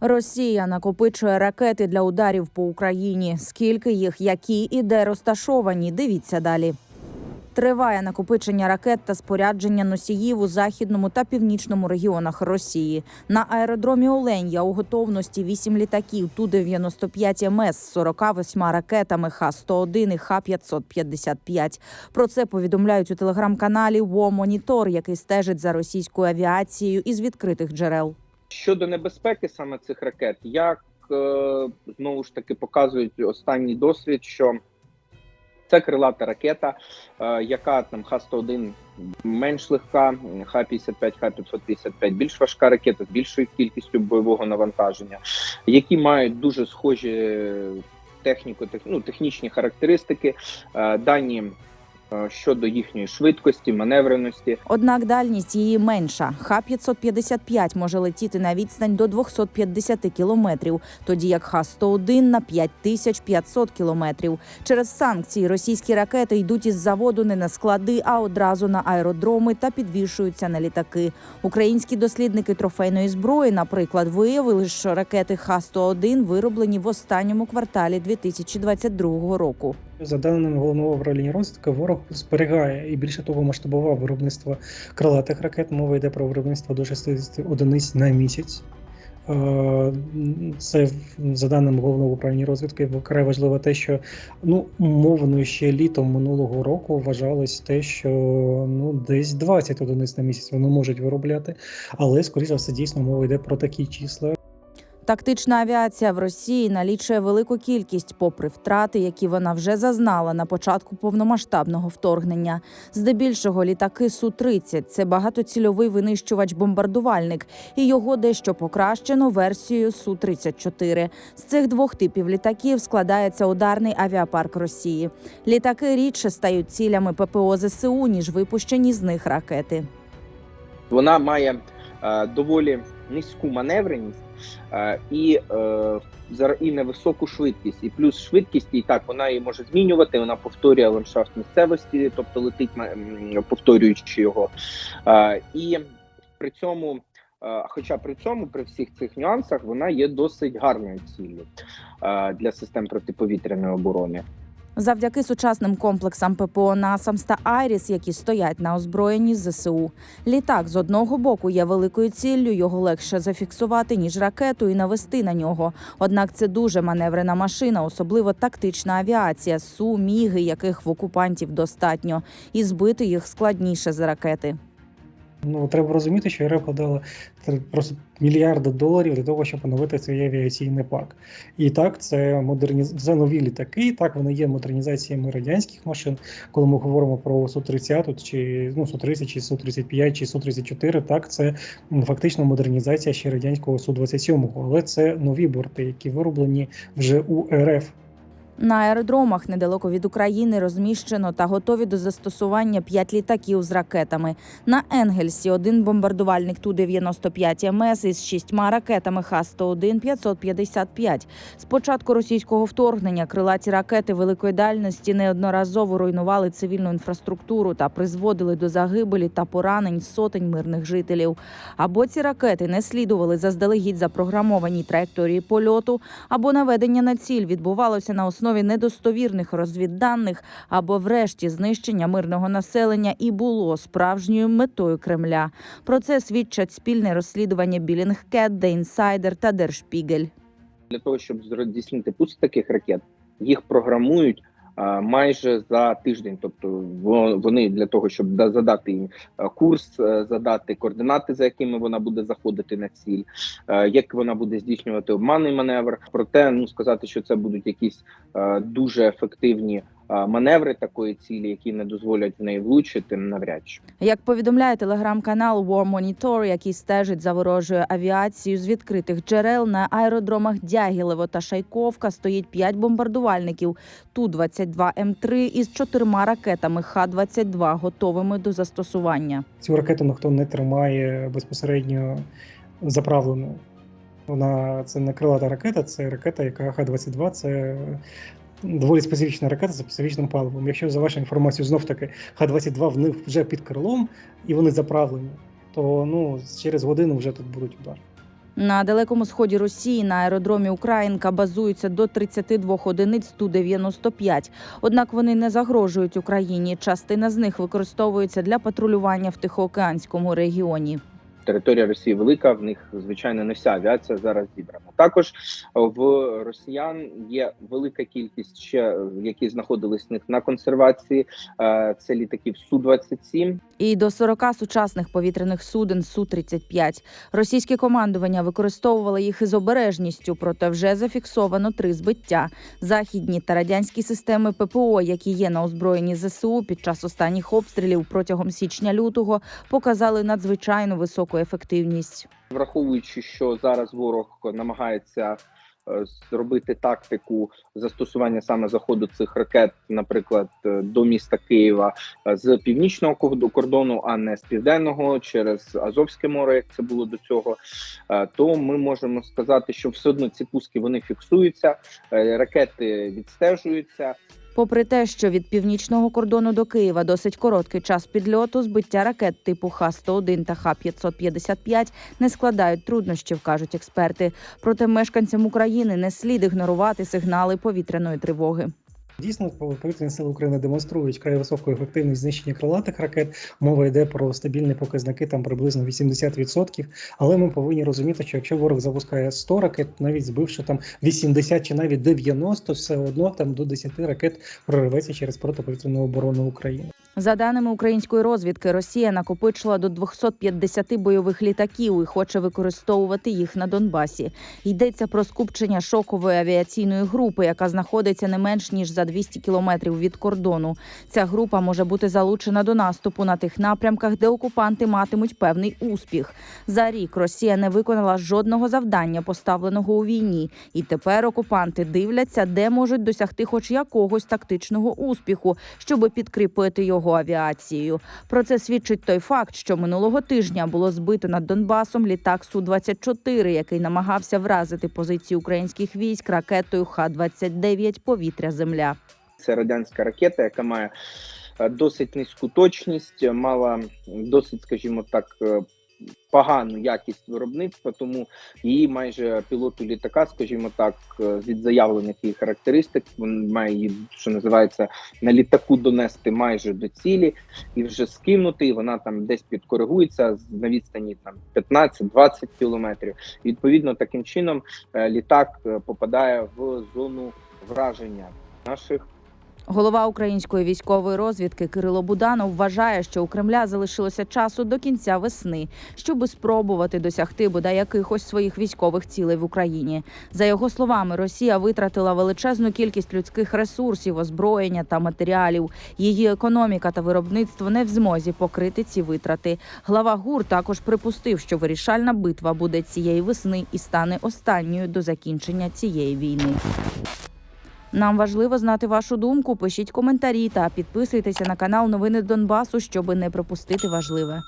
Росія накопичує ракети для ударів по Україні. Скільки їх, які і де розташовані? Дивіться далі. Триває накопичення ракет та спорядження носіїв у західному та північному регіонах Росії. На аеродромі Оленя у готовності 8 літаків Ту-95 МС з 48 ракетами Х-101 і Х-555. Про це повідомляють у телеграм-каналі Monitor, який стежить за російською авіацією із відкритих джерел. Щодо небезпеки саме цих ракет, як е, знову ж таки показують останній досвід, що це крилата ракета, е, яка там Х-101 менш легка, Х-55, Х-555 більш важка ракета з більшою кількістю бойового навантаження, які мають дуже схожі техніко, тех- ну, технічні характеристики, е, дані щодо їхньої швидкості, маневреності. Однак дальність її менша. Х-555 може летіти на відстань до 250 кілометрів, тоді як Х-101 на 5500 кілометрів. Через санкції російські ракети йдуть із заводу не на склади, а одразу на аеродроми та підвішуються на літаки. Українські дослідники трофейної зброї, наприклад, виявили, що ракети Х-101 вироблені в останньому кварталі 2022 року. За даними головного управління розвідки, ворог зберігає і більше того масштабував виробництво крилатих ракет. Мова йде про виробництво до 60 одиниць на місяць. Е, Це за даними головного управління розвідки, вкрай важливо те, що ну умовно ще літом минулого року вважалось те, що ну десь 20 одиниць на місяць вони можуть виробляти, але скоріше все дійсно мова йде про такі числа. Тактична авіація в Росії налічує велику кількість, попри втрати, які вона вже зазнала на початку повномасштабного вторгнення. Здебільшого літаки су 30 це багатоцільовий винищувач-бомбардувальник, і його дещо покращено версією су 34 З цих двох типів літаків складається ударний авіапарк Росії. Літаки рідше стають цілями ППО ЗСУ ніж випущені з них ракети. Вона має е, доволі низьку маневреність е, і, е, і невисоку швидкість. І плюс швидкість, і так вона її може змінювати. Вона повторює ландшафт місцевості, тобто летить повторюючи його. Е, і при цьому. Хоча при цьому, при всіх цих нюансах, вона є досить гарною ціллю для систем протиповітряної оборони. Завдяки сучасним комплексам ППО «Насамс» та Айріс, які стоять на озброєнні ЗСУ. Літак з одного боку є великою ціллю, його легше зафіксувати ніж ракету і навести на нього. Однак це дуже маневрена машина, особливо тактична авіація, су, міги, яких в окупантів достатньо, і збити їх складніше з ракети. Ну треба розуміти, що РФ подала просто мільярди доларів для того, щоб оновити цей авіаційний парк. І так, це модерніз... це нові літаки. Так вони є модернізаціями радянських машин. Коли ми говоримо про су 30 чи ну су 30 чи су 35 чи су 34 Так, це фактично модернізація ще радянського су 27 але це нові борти, які вироблені вже у РФ. На аеродромах недалеко від України розміщено та готові до застосування п'ять літаків з ракетами. На Енгельсі один бомбардувальник Ту-95 МС із шістьма ракетами Х-101 555. З початку російського вторгнення крилаті ракети великої дальності неодноразово руйнували цивільну інфраструктуру та призводили до загибелі та поранень сотень мирних жителів. Або ці ракети не слідували заздалегідь запрограмованій траєкторії польоту, або наведення на ціль відбувалося на основі недостовірних розвідданих, або, врешті, знищення мирного населення і було справжньою метою Кремля. Про це свідчать спільне розслідування Білінгкет, The Insider та Держпігель. для того, щоб здійснити пуск таких ракет, їх програмують майже за тиждень. Тобто вони для того, щоб задати їм е, курс, е, задати координати, за якими вона буде заходити на ціль, е, як вона буде здійснювати обманний маневр. Проте ну сказати, що це будуть якісь дуже ефективні маневри такої цілі, які не дозволять в неї влучити, навряд чи. Як повідомляє телеграм-канал War Monitor, який стежить за ворожою авіацією з відкритих джерел на аеродромах Дягілево та Шайковка стоїть п'ять бомбардувальників Ту-22 М3 із чотирма ракетами Х-22 готовими до застосування. Цю ракету ніхто не тримає безпосередньо заправленою. Вона це не крилата ракета, це ракета, яка Х-22, це доволі специфічна ракета з специфічним паливом. Якщо за вашу інформацію знов таки Х-22 в них вже під крилом і вони заправлені, то ну через годину вже тут будуть удари. На далекому сході Росії на аеродромі Українка базуються до 32 одиниць Ту-95. Однак вони не загрожують Україні. Частина з них використовується для патрулювання в Тихоокеанському регіоні. Територія Росії велика, в них звичайно не вся авіація зараз зібрана. Також в росіян є велика кількість ще які знаходились в них на консервації. Е, Це літаків су 27 І до 40 сучасних повітряних суден Су-35. Російське командування використовувало їх із обережністю, проте вже зафіксовано три збиття. Західні та радянські системи ППО, які є на озброєнні ЗСУ під час останніх обстрілів протягом січня-лютого, показали надзвичайно високу ефективність. враховуючи, що зараз ворог намагається е, зробити тактику застосування саме заходу цих ракет, наприклад, е, до міста Києва е, з північного корд- кордону, а не з південного через Азовське море, як це було до цього, то ми можемо сказати, що все одно ці пуски вони фіксуються, ракети відстежуються. Попри те, що від північного кордону до Києва досить короткий час підльоту, збиття ракет типу Х-101 та Х-555 не складають труднощів, кажуть експерти. Проте мешканцям України не слід ігнорувати сигнали повітряної тривоги. Дійсно, повітряні сили України демонструють край високу ефективність знищення крилатих ракет. Мова йде про стабільні показники, там приблизно 80%. Але ми повинні розуміти, що якщо ворог запускає 100 ракет, навіть збивши там 80 чи навіть 90, все одно там до 10 ракет прорветься через протиповітряну оборону України. За даними української розвідки, Росія накопичила до 250 бойових літаків і хоче використовувати їх на Донбасі. Йдеться про скупчення шокової авіаційної групи, яка знаходиться не менш ніж за 200 кілометрів від кордону. Ця група може бути залучена до наступу на тих напрямках, де окупанти матимуть певний успіх. За рік Росія не виконала жодного завдання, поставленого у війні, і тепер окупанти дивляться, де можуть досягти хоч якогось тактичного успіху, щоб підкріпити його авіацією. Про це свідчить той факт, що минулого тижня було збито над Донбасом літак су 24 який намагався вразити позиції українських військ ракетою Х-29 повітря-земля. Це радянська ракета, яка має е, досить низьку точність, мала досить, скажімо так, е, погану якість виробництва, тому її майже пілоту літака, скажімо так, е, від заявлених її характеристик, він має її, що називається, на літаку донести майже до цілі і вже скинути. і Вона там десь підкоригується на відстані там 15-20 кілометрів. Відповідно, таким чином е, літак е, попадає в зону враження наших. Голова української військової розвідки Кирило Буданов вважає, що у Кремля залишилося часу до кінця весни, щоби спробувати досягти бодай якихось своїх військових цілей в Україні. За його словами, Росія витратила величезну кількість людських ресурсів, озброєння та матеріалів. Її економіка та виробництво не в змозі покрити ці витрати. Глава ГУР також припустив, що вирішальна битва буде цієї весни і стане останньою до закінчення цієї війни. Нам важливо знати вашу думку. Пишіть коментарі та підписуйтеся на канал Новини Донбасу, щоб не пропустити важливе.